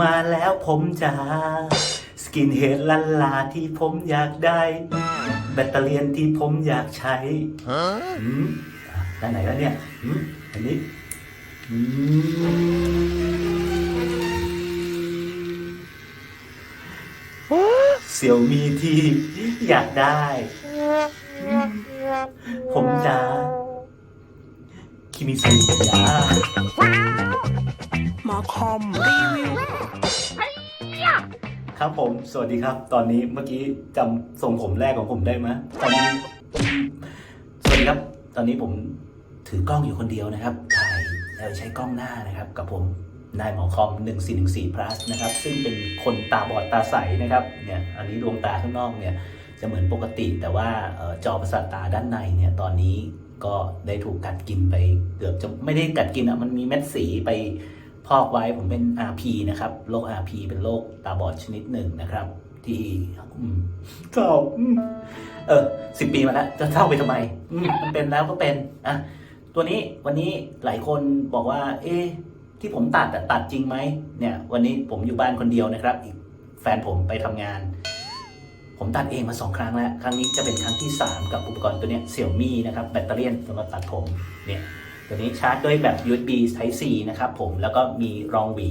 มาแล้วผมจะสกินเฮดลันลาที่ผมอยากได้ แบตเตอรี่ที่ผมอยากใช้อืมอะด้านไหนแล้วเนี่ยอืมอันนี้อืมเสี่ยวมีที่อยากได้ ผมจะคิมิซุยา มาคอมรีวิว ครับผม สวัสดีครับ ตอนนี้เมื่อกี้จำทรงผมแรกของผมได้ไหมตอนนี้สวัสดีครับ ตอนนี้ผมถือกล้องอยู่คนเดียวนะครับถ่ายเอ่อใช้กล้องหน้านะครับ กับผมนายหมอคอม 1414 plus นะครับ ซึ่งเป็นคนตาบอดตาใสนะครับ เนี่ย อันนี้ดวงตาข้างนอกเนี่ย จะเหมือนปกติ แต่ว่าเอ่อจอประสาทตาด้านในเนี่ย ตอนนี้ก็ได้ถูกกัดกินไปเกือบจะไม่ได้กัดกินอะ มันมีเม็ดสีไป พอกไว้ผมเป็น RP นะครับโรค RP เป็นโรคตาบอดชนิดหนึ่งนะครับ ที่เศร้าอืมเออสิบปีมาแล้วจะเศร้าไปทำไมมันเป็นแล้วก็เป็นอะตัวนี้วันนี้หลายคนบอกว่า เอ๊ะที่ผมตัดตัดจริงไหมเนี่ย วันนี้ผมอยู่บ้านคนเดียวนะครับ อีกแฟนผมไปทำงาน ผมตัดเองมาสองครั้งแล้ว ครั้งนี้จะเป็นครั้งที่ 3 กับอุปกรณ์ตัวนี้เสี่ยวมี่นะครับ แบตเตอรี่สำหรับตัดผมเนี่ย ตัวนี้ชาร์จด้วยแบบ USB Type C นะครับผมแล้วก็มีรองหวี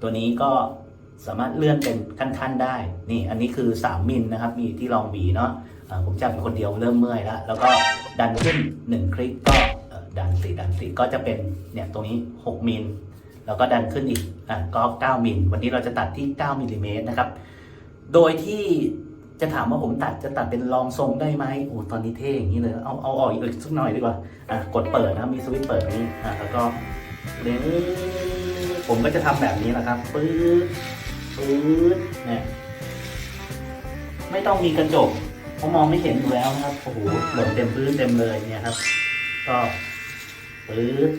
ตัวนี้ก็สามารถเลื่อนเป็นขั้นๆได้ นี่อันนี้คือ 3 มิลนะครับ มีที่รองหวีเนาะผมจับเป็นคนเดียวเริ่มเมื่อยแล้ว แล้วก็ดันขึ้น 1 คลิกก็ดันติดันติก็จะเป็นเนี่ยตรงนี้ 6 มิล แล้วก็ดันขึ้นอีกอะก็ 9 มิล วันนี้เราจะตัดที่ 9 มิลลิเมตรนะครับ โดยที่ จะถามว่าผมตัดจะตัดเป็นรองทรงได้ไหมโอ้ตอนนี้เท่อย่างนี้เลย เอาเอาออกอีกสักหน่อยดีกว่า อะกดเปิดนะมีสวิตช์เปิดนี้อะแล้วก็เลี้ยงผมก็จะทำแบบนี้แหละครับปื๊ดปื๊ดเนี่ยไม่ต้องมีกระจกเพราะมองไม่เห็นอยู่แล้วนะครับโอ้โหหล่นเต็มพื้นเต็มเลยเนี่ยครับ ก็ปื๊ด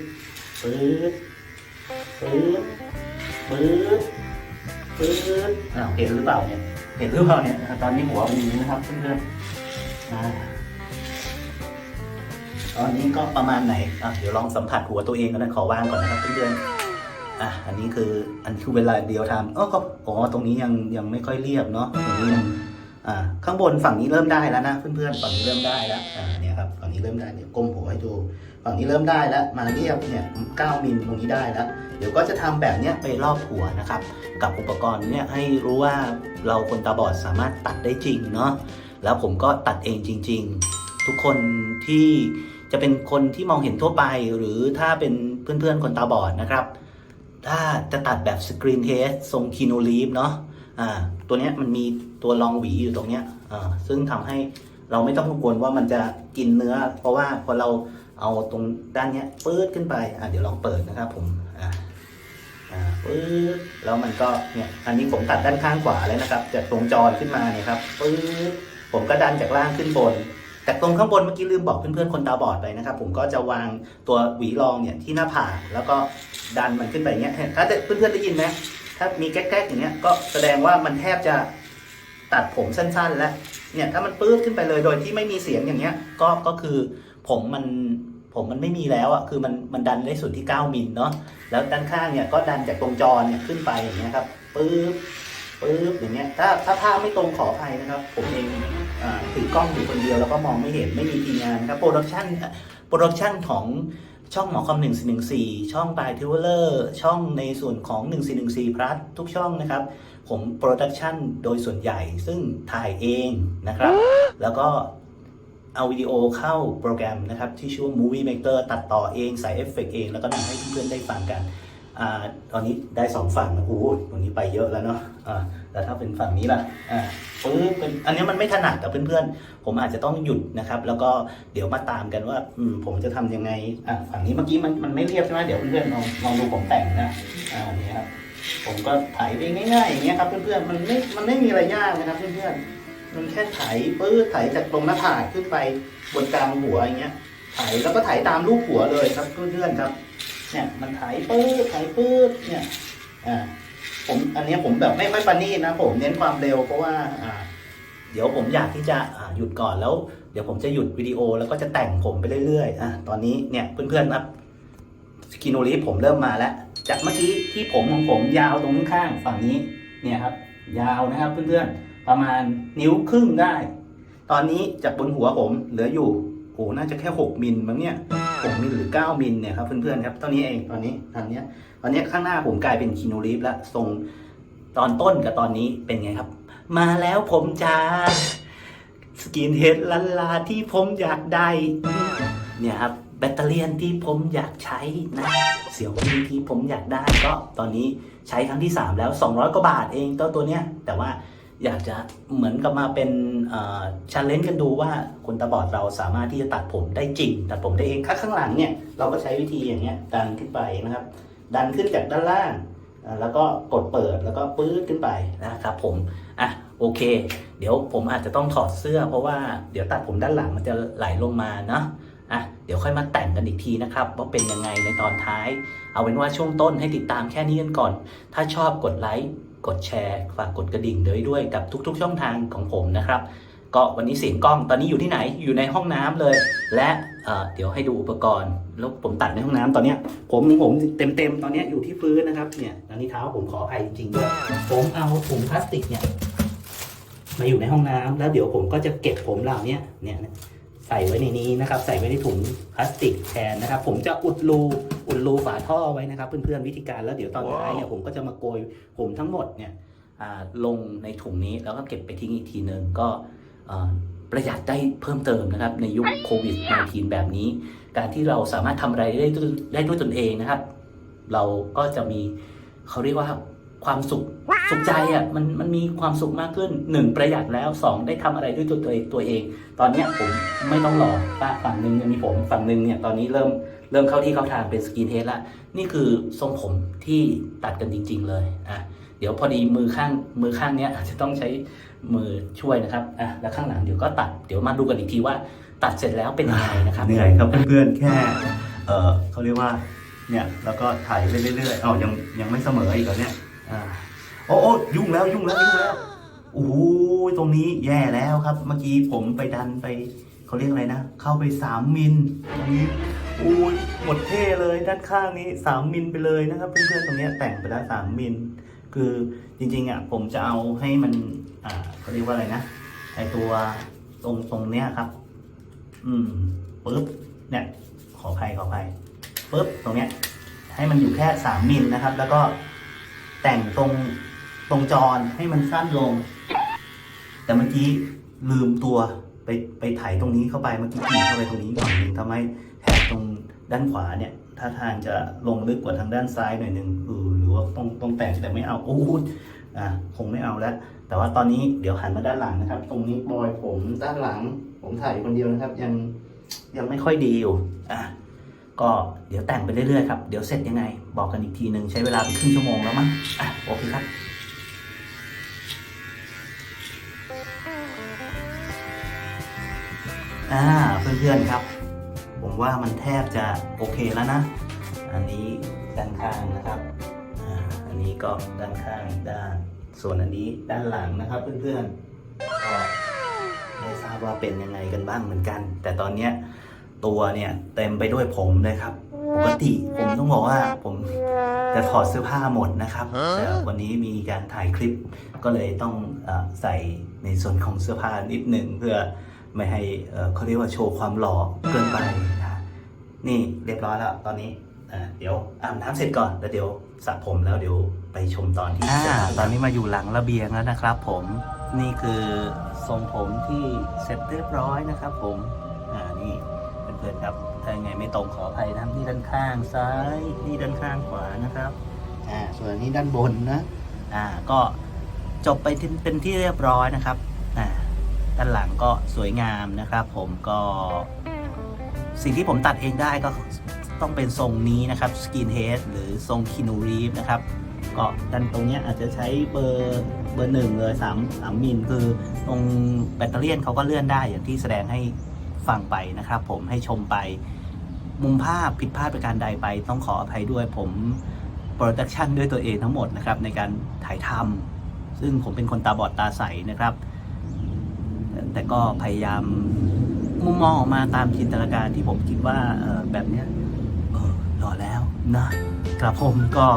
ปื๊ดปื๊ดปื๊ดปื๊ดอ้าวเห็นหรือเปล่าเนี่ย เห็นหรือเปล่าเนี่ยตอนนี้หัวมันอย่างนี้นะครับเพื่อนๆอ่าตอนนี้ก็ประมาณไหนอะเดี๋ยวลองสัมผัสหัวตัวเองกันนะขอวางก่อนนะครับเพื่อนๆอะอันนี้คืออันนี้คือเวลาเดียวทำอ๋อก็อ๋อตรงนี้ยังยังไม่ค่อยเรียบเนาะตรงนี้ยัง อ่าข้างบนฝั่งนี้เริ่มได้แล้วนะเพื่อนๆฝั่งนี้เริ่มได้แล้วอ่าเนี่ยครับฝั่งนี้เริ่มได้เดี๋ยวก้มหัวให้ดูฝั่งนี้เริ่มได้แล้วมาเรียบเนี่ย9มิลตรงนี้ได้แล้วเดี๋ยวก็จะทำแบบเนี้ยไปรอบหัวนะครับ กับอุปกรณ์เนี่ยให้รู้ว่าเราคนตาบอดสามารถตัดได้จริงเนาะแล้วผมก็ตัดเองจริง ๆ ทุกคนที่จะเป็นคนที่มองเห็นทั่วไป หรือถ้าเป็นเพื่อนๆคนตาบอดนะครับถ้าจะตัดแบบสกรีนเทสทรงคีโนลีฟเนาะอ่าตัวเนี้ยมันมี ตัวรองหวีอยู่ตรงเนี้ยอ่าซึ่งทำให้เราไม่ต้องกังวลว่ามันจะกินเนื้อ เพราะว่าพอเราเอาตรงด้านเนี้ยปื๊ดขึ้นไปอ่าเดี๋ยวลองเปิดนะครับผมอ่าอ่าปื๊ดแล้วมันก็เนี่ยอันนี้ผมตัดด้านข้างขวาเลยนะครับจากตรงจอขึ้นมาเนี่ยครับปื๊ดผมก็ดันจากล่างขึ้นบนแต่ตรงข้างบนเมื่อกี้ลืมบอกเพื่อนๆคนตาบอดไปนะครับผมก็จะวางตัวหวีรองเนี่ยที่หน้าผากแล้วก็ดันมันขึ้นไปเงี้ยถ้าเพื่อนๆได้ยินไหมถ้ามีแก๊กๆอย่างเงี้ยก็แสดงว่ามันแทบจะ ตัดผมสั้นๆ แล้วเนี่ยถ้ามันปื๊ดขึ้นไปเลยโดยที่ไม่มีเสียงอย่างเงี้ย ก็ก็คือผมมันผมมันไม่มีแล้วอะคือมันมันดันได้สุดที่ 9มิลเนาะแล้วด้านข้างเนี่ยก็ดันจากตรงจอเนี่ยขึ้นไปอย่างเงี้ยครับปึ๊บปึ๊บอย่างเงี้ยถ้าถ้าภาพไม่ตรงขออภัยนะครับ ผมเองอถือกล้องอยู่คนเดียวแล้วก็มองไม่เห็นไม่มีทีมงานครับโปรดักชั่นโปรดักชั่นของช่องหมอคอม1414ช่องบายทิวเลอร์ช่องในส่วนของ1414 plus ทุกช่องนะครับ ผมโปรดักชันโดยส่วนใหญ่ซึ่งถ่ายเองนะครับ แล้วก็เอาวิดีโอเข้าโปรแกรมนะครับ ที่ชื่อว่า Movie Maker ตัดต่อเองใส่เอฟเฟกต์เอง แล้วก็นำให้เพื่อนๆได้ฟังกันอ่าตอนนี้ได้สองฝั่งนะโอ้โหตรงนี้ไปเยอะแล้วเนาะอ่าแต่ถ้าเป็นฝั่งนี้ล่ะอ่าปึ๊บเป็นอันนี้มันไม่ถนัดกับเพื่อนๆ ผมอาจจะต้องหยุดนะครับ แล้วก็เดี๋ยวมาตามกันว่าอืมผมจะทำยังไงอะฝั่งนี้เมื่อกี้มันมันไม่เรียบใช่ไหมเดี๋ยวเพื่อนๆลองลองดูผมแต่งนะอ่านี่ครับ ผมก็ถ่ายไปง่ายๆอย่างเงี้ยครับเพื่อนๆมันไม่มันไม่มีอะไรยากนะครับเพื่อนๆมันแค่ไถปื้ดไถจากตรงหน้าผากขึ้นไปบนกลางหัวอย่างเงี้ยไถแล้วก็ไถตามรูปหัวเลยครับเพื่อนๆครับ เนี่ยมันไถปื้ดไถปื้ดเนี่ยอ่าผมอันนี้ผมแบบไม่ไม่ปานีตนะ ผมเน้นความเร็วเพราะว่าอ่าเดี๋ยวผมอยากที่จะอ่าหยุดก่อนแล้ว เดี๋ยวผมจะหยุดวิดีโอแล้วก็จะแต่งผมไปเรื่อยๆอะตอนนี้เนี่ยเพื่อนๆครับสกินโนลีฟผมเริ่มมาแล้ว จากเมื่อกี้ที่ผมของผมยาวตรงข้างฝั่งนี้เนี่ยครับ ยาวนะครับเพื่อนๆประมาณนิ้วครึ่งได้ ตอนนี้จากบนหัวผมเหลืออยู่โอ้น่าจะแค่ 6มิลมั้งเนี่ย6มิลหรือ 9มิลเนี่ยครับเพื่อนๆครับเท่านี้เองตอนนี้ตอนเนี้ยตอนนี้ข้างหน้าผมกลายเป็นคิโนลิฟแล้วทรงตอนต้นกับตอนนี้เป็นไงครับ มาแล้วผมจะสกินเฮดลันลาที่ผมอยากได้ เนี่ยครับ แบตเตอรี่นที่ผมอยากใช้นะ เสี่ยวมีที่ผมอยากได้ก็ตอนนี้ใช้ครั้งที่ 3 แล้ว 200 กว่าบาทเองตัวตัวเนี้ยแต่ว่าอยากจะเหมือนกับมาเป็นชันเลนกันดูว่าคนตาบอดเราสามารถที่จะตัดผมได้จริง ตัดผมได้เองข้างข้างหลังเนี่ยเราก็ใช้วิธีอย่างเงี้ยดันขึ้นไปนะครับ ดันขึ้นจากด้านล่าง แล้วก็กดเปิดแล้วก็ปื๊ดขึ้นไปนะครับผมอะโอเค เดี๋ยวผมอาจจะต้องถอดเสื้อ เพราะว่าเดี๋ยวตัดผมด้านหลังมันจะไหลลงมาเนาะ เดี๋ยวค่อยมาแต่งกันอีกทีนะครับว่าเป็นยังไงในตอนท้าย เอาเป็นว่าช่วงต้นให้ติดตามแค่นี้กันก่อน ถ้าชอบกดไลค์กดแชร์ฝากกดกระดิ่งด้วยด้วยกับทุก ๆ ช่องทางของผมนะครับ ก็วันนี้เสียงกล้องตอนนี้อยู่ที่ไหนอยู่ในห้องน้ำเลย และเเดี๋ยวให้ดูอุปกรณ์ แล้วผมตัดในห้องน้ำตอนนี้ผมผมเต็มๆตอนนี้อยู่ที่พื้นนะครับเนี่ยตอนนี้เท้าผมขออภัยจริงๆด้วยผมเอาถุงพลาสติกเนี่ยมาอยู่ในห้องน้ำแล้วเดี๋ยวผมก็จะเก็บผมเหล่านี้เนี่ย ใส่ไว้ในนี้นะครับ ใส่ไว้ในถุงพลาสติกแทนนะครับ ผมจะอุดรูอุดรูฝาท่อไว้นะครับ เพื่อนๆวิธีการแล้วเดี๋ยวตอนท้ายเนี่ยผมก็จะมาโกยผมทั้งหมดเนี่ยอ่าลงในถุงนี้แล้วก็เก็บไปทิ้งอีกทีหนึ่งก็เอ่อประหยัดได้เพิ่มเติมนะครับ ในยุคโควิด -19 แบบนี้ การที่เราสามารถทำอะไรได้ด้วยได้ด้วยตนเองนะครับ เราก็จะมีเขาเรียกว่า ความสุขสุขใจอะมันมันมีความสุขมากขึ้นหนึ่งประหยัดแล้วสองได้ทำอะไรด้วยตัวตัวเองตัวเอง ตอนเนี้ยผมไม่ต้องรอป้าฝั่งหนึ่งยังมีผมฝั่งหนึ่งเนี่ยตอนนี้เริ่มเริ่มเข้าที่เข้าทางเป็นสกินเฮดละนี่คือทรงผมที่ตัดกันจริง ๆ เลยอะเดี๋ยวพอดีมือข้างมือข้างเนี้ยอาจจะต้องใช้มือช่วยนะครับอะแล้วข้างหลังเดี๋ยวก็ตัดเดี๋ยวมาดูกันอีกทีว่าตัดเสร็จแล้วเป็นยังไงนะครับเหนื่อยครับเพื่อนๆแค่เออเขาเรียกว่าเนี่ยแล้วก็ถ่ายไปเรื่อยๆอ๋อยังยังไม่เสมออีกเหรอเนี่ย อ่าโอ้โอ้ยุ่งแล้วยุ่งแล้วยุ่งแล้วโอ้โหตรงนี้แย่แล้วครับ เมื่อกี้ผมไปดันไปเขาเรียกอะไรนะ เข้าไปสามมิลตรงนี้อู้ยหมดเท่เลยด้านข้างนี้สามมิลไปเลยนะครับ เพื่อนๆตรงเนี้ยแต่งไปแล้วสามมิลคือจริงๆอะผมจะเอาให้มันอ่าเขาเรียกว่าอะไรนะไอตัวตรงตรงเนี้ยครับ อืมปึ๊บเนี่ยขออภัยขออภัยปึ๊บตรงเนี้ยให้มันอยู่แค่สามมิลนะครับ แล้วก็ แต่งตรงตรงจรให้มันสั้นลง แต่เมื่อกี้ลืมตัวไปไปไถตรงนี้เข้าไปเมื่อกี้ขีดเข้าไปตรงนี้หน่อยหนึ่งทำให้แถบตรงด้านขวาเนี่ยถ้าทางจะลงลึกกว่าทางด้านซ้ายหน่อยหนึ่งหรือว่าต้องต้องแต่งแต่ไม่เอาโอ้ยอะคงไม่เอาแล้ว แต่ว่าตอนนี้เดี๋ยวหันมาด้านหลังนะครับ ตรงนี้บอยผมด้านหลัง ผมถ่ายคนเดียวนะครับ ยังยังไม่ค่อยดีอยู่อะ ก็เดี๋ยวแต่งไปเรื่อยๆครับ เดี๋ยวเสร็จยังไง บอกกันอีกทีหนึ่งใช้เวลาไปครึ่งชั่วโมงแล้วมั้งอะโอเคครับอ่าเพื่อนๆครับ ผมว่ามันแทบจะโอเคแล้วนะ อันนี้ด้านข้างนะครับอ่าอันนี้ก็ด้านข้างด้าน ส่วนอันนี้ด้านหลังนะครับ เพื่อนๆก็ไม่ทราบว่าเป็นยังไงกันบ้างเหมือนกัน แต่ตอนเนี้ย ตัวเนี่ยเต็มไปด้วยผมเลยครับ ปกติผมต้องบอกว่าผมจะถอดเสื้อผ้าหมดนะครับแต่วันนี้มีการถ่ายคลิปก็เลยต้องเออใส่ในส่วนของเสื้อผ้านิดหนึ่งเพื่อไม่ให้เอ่อเขาเรียกว่าโชว์ความหล่อเกินไปนะนี่เรียบร้อยแล้วตอนนี้อ่าเดี๋ยวอาบน้ำเสร็จก่อนแล้วเดี๋ยวสระผมแล้วเดี๋ยวไปชมตอนที่อ่าจะตอนนี้มาอยู่หลังระเบียงแล้วนะครับ ผมนี่คือทรงผมที่เสร็จเรียบร้อยนะครับ ผมอ่านี่เพื่อนๆ ครับ ถ้ายังไงไม่ตรงขออภัยนะครับนี่ด้านข้างซ้ายนี่ด้านข้างขวานะครับอ่าส่วนอันนี้ด้านบนนะอ่าก็จบไปที่เป็นที่เรียบร้อยนะครับอ่าด้านหลังก็สวยงามนะครับ ผมก็ สิ่งที่ผมตัดเองได้ก็ต้องเป็นทรงนี้นะครับสกินเฮดหรือทรงคินูรีฟนะครับก็ด้านตรงเนี้ยอาจจะใช้เบอร์เบอร์หนึ่งเลยสามสามมิลคือตรงแบตเตอรี่ยนเขาก็เลื่อนได้อย่างที่แสดงให้ ฟังไปนะครับ ผมให้ชมไป มุมภาพผิดพลาดประการใดไป ต้องขออภัยด้วยผมโปรดักชันด้วยตัวเองทั้งหมดนะครับในการถ่ายทำซึ่งผมเป็นคนตาบอดตาใสนะครับ แต่ก็พยายามมุมมองออกมาตามจินตนาการที่ผมคิดว่าแบบเนี้ยหล่อแล้วนะครับผมก็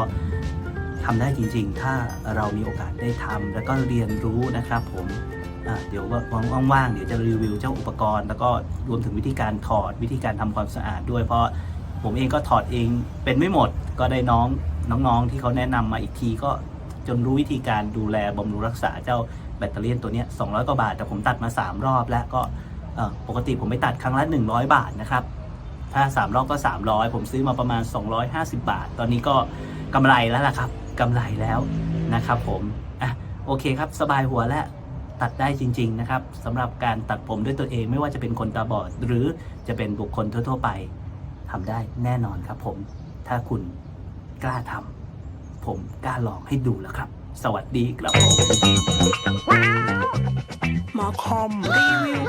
ทำได้จริงๆ ถ้าเรามีโอกาสได้ทำแล้วก็เรียนรู้นะครับผม เดี๋ยวว่างๆเดี๋ยวจะรีวิวเจ้าอุปกรณ์ แล้วก็รวมถึงวิธีการถอดวิธีการทำความสะอาดด้วย เพราะผมเองก็ถอดเองเป็นไม่หมดก็ได้น้องน้องๆ ที่เขาแนะนำมาอีกทีก็จนรู้วิธีการดูแลบำรุงรักษาเจ้าแบตเตอรี่ตัวนี้200 กว่าบาท แต่ผมตัดมา 3 รอบแล้วก็ปกติผมไปตัดครั้งละ 100 บาทนะครับ ถ้า 3 รอบก็ 300 ผมซื้อมาประมาณ 250 บาท ตอนนี้ก็กำไรแล้วล่ะครับกำไรแล้วนะครับผมอะโอเคครับสบายหัวแล้ว ตัดได้จริง ๆ นะครับสำหรับการตัดผมด้วยตัวเองไม่ว่าจะเป็นคนตาบอด หรือจะเป็นบุคคลทั่ว ๆ ไปทำได้แน่นอนครับผม ถ้าคุณกล้าทำผมกล้าลองให้ดูแล้วครับ สวัสดีครับผมหมอคอมรีวิว